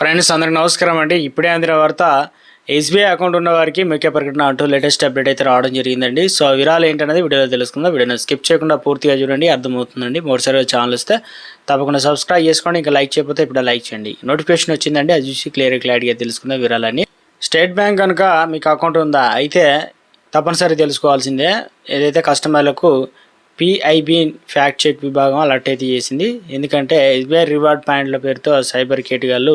Friends అందరికి నమస్కారం అండి. ఇప్పుడే అందిన వార్త ఎస్బీఐ అకౌంట్ ఉన్న వారికి ముఖ్య ప్రకటన అంటూ లేటెస్ట్ అప్డేట్ అయితే రావడం జరిగిందండి. సో ఆ వివరాలు ఏంటనేది వీడియోలో తెలుసుకుందాం. వీడియోని స్కిప్ చేయకుండా పూర్తిగా చూడండి అర్థమవుతుందండి. మూడుసారి ఛానల్ వస్తే తప్పకుండా సబ్స్క్రైబ్ చేసుకోండి. ఇంకా లైక్ చేయకపోతే ఇప్పుడు లైక్ చేయండి. నోటిఫికేషన్ వచ్చిందండి అది చూసి క్లియర్ క్లారిటీగా తెలుసుకుందాం విరాలని స్టేట్ బ్యాంక్ కనుక మీకు అకౌంట్ ఉందా? అయితే తప్పనిసరి తెలుసుకోవాల్సిందే ఏదైతే కస్టమర్లకు పిఐబి ఫ్యాక్ట్ చెక్ విభాగం అలర్ట్ అయితే చేసింది. ఎందుకంటే ఎస్బీఐ రివార్డ్ పాయింట్ల పేరుతో సైబర్ కేటగాళ్ళు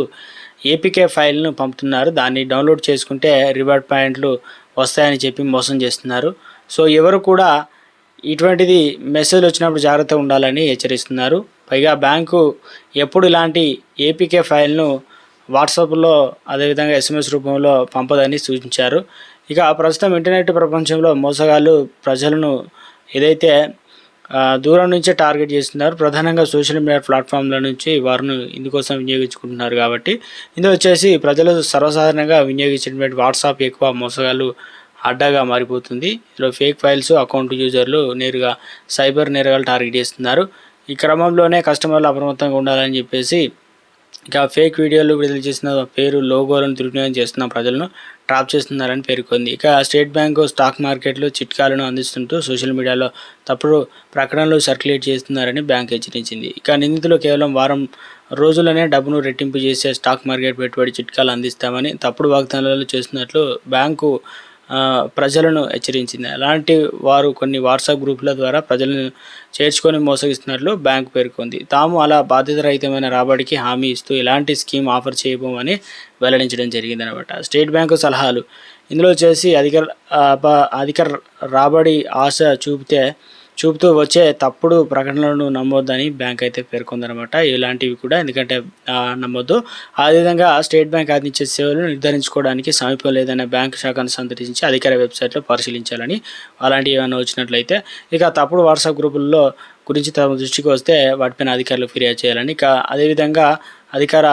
ఏపీకే ఫైల్ను పంపుతున్నారు. దాన్ని డౌన్లోడ్ చేసుకుంటే రివార్డ్ పాయింట్లు వస్తాయని చెప్పి మోసం చేస్తున్నారు. సో ఎవరు కూడా ఇటువంటిది మెసేజ్ వచ్చినప్పుడు జాగ్రత్తగా ఉండాలని హెచ్చరిస్తున్నారు. పైగా బ్యాంకు ఎప్పుడు ఇలాంటి ఏపీకే ఫైల్ను వాట్సాప్లో అదేవిధంగా ఎస్ఎంఎస్ రూపంలో పంపదని సూచించారు. ఇక ప్రస్తుతం ఇంటర్నెట్ ప్రపంచంలో మోసగాళ్ళు ప్రజలను ఏదైతే దూరం నుంచే టార్గెట్ చేస్తున్నారు. ప్రధానంగా సోషల్ మీడియా ప్లాట్ఫామ్ల నుంచి వారిని ఇందుకోసం వినియోగించుకుంటున్నారు కాబట్టి. ఇందులో వచ్చేసి ప్రజలు సర్వసాధారణంగా వినియోగించినటువంటి వాట్సాప్ ఎక్కువ మోసగాళ్ళు అడ్డాగా మారిపోతుంది. ఇందులో ఫేక్ ఫైల్స్ అకౌంట్ యూజర్లు నేరుగా సైబర్ నేరగాలు టార్గెట్ చేస్తున్నారు. ఈ క్రమంలోనే కస్టమర్లు అప్రమత్తంగా ఉండాలని చెప్పేసి ఇక ఫేక్ వీడియోలు విడుదల చేసిన పేరు లోగోలను దుర్వినియోగం చేస్తున్న ప్రజలను ట్రాప్ చేస్తున్నారని పేర్కొంది. ఇక స్టేట్ బ్యాంకు స్టాక్ మార్కెట్లో చిట్కాలను అందిస్తుంటూ సోషల్ మీడియాలో తప్పుడు ప్రకటనలు సర్క్యులేట్ చేస్తున్నారని బ్యాంక్ హెచ్చరించింది. ఇక నిందితులు కేవలం వారం రోజులనే డబ్బును రెట్టింపు చేసే స్టాక్ మార్కెట్ పెట్టుబడి చిట్కాలు అందిస్తామని తప్పుడు వాగ్దానాలు చేస్తున్నట్లు బ్యాంకు ప్రజలను హెచ్చరించింది. అలాంటి వారు కొన్ని వాట్సాప్ గ్రూపుల ద్వారా ప్రజలను చేర్చుకొని మోసగిస్తున్నట్లు బ్యాంకు పేర్కొంది. తాము అలా బాధ్యతారహితమైన రాబడికి హామీ ఇస్తూ ఎలాంటి స్కీమ్ ఆఫర్ చేయబోమని వెల్లడించడం జరిగిందనమాట స్టేట్ బ్యాంకు సలహాలు. ఇందులో చేసి అధిక అధిక రాబడి ఆశ చూపితే చూపుతూ వచ్చే తప్పుడు ప్రకటనలను నమ్మొద్దని బ్యాంక్ అయితే పేర్కొందనమాట ఇలాంటివి కూడా ఎందుకంటే నమ్మొద్దు. అదేవిధంగా స్టేట్ బ్యాంక్ అందించే సేవలను నిర్ధారించుకోవడానికి సమీపం లేదనే బ్యాంక్ శాఖను సందర్శించి అధికార వెబ్సైట్లో పరిశీలించాలని అలాంటివి ఏమైనా వచ్చినట్లయితే ఇక తప్పుడు వాట్సాప్ గ్రూపుల్లో గురించి తమ దృష్టికి వస్తే వాటిపైన అధికారులు ఫిర్యాదు చేయాలని. ఇక అదేవిధంగా అధికార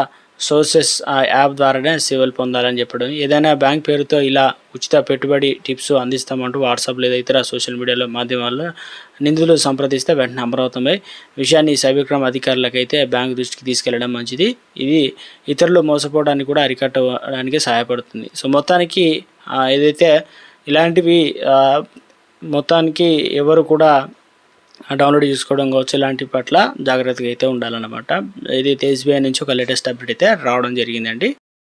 సోర్సెస్ ఆ యాప్ ద్వారానే సేవలు పొందాలని చెప్పడం. ఏదైనా బ్యాంక్ పేరుతో ఇలా ఉచిత పెట్టుబడి టిప్స్ అందిస్తామంటూ వాట్సాప్ లేదా ఇతర సోషల్ మీడియాలో మాధ్యమాల్లో నిందితులు సంప్రదిస్తే వెంటనే అమరావతమై. విషయాన్ని సైబర్క్రైమ్ అధికారులకైతే బ్యాంక్ దృష్టికి తీసుకెళ్ళడం మంచిది. ఇది ఇతరులు మోసపోవడానికి కూడా అరికట్టడానికి సహాయపడుతుంది. సో మొత్తానికి ఏదైతే ఇలాంటివి మొత్తానికి ఎవరు కూడా డౌన్లోడ్ చేసుకోవడం కావచ్చు ఇలాంటి పట్ల జాగ్రత్తగా అయితే ఉండాలన్నమాట. ఇది ఎస్బీఐ నుంచి ఒక లేటెస్ట్ అప్డేట్ అయితే రావడం జరిగిందండి.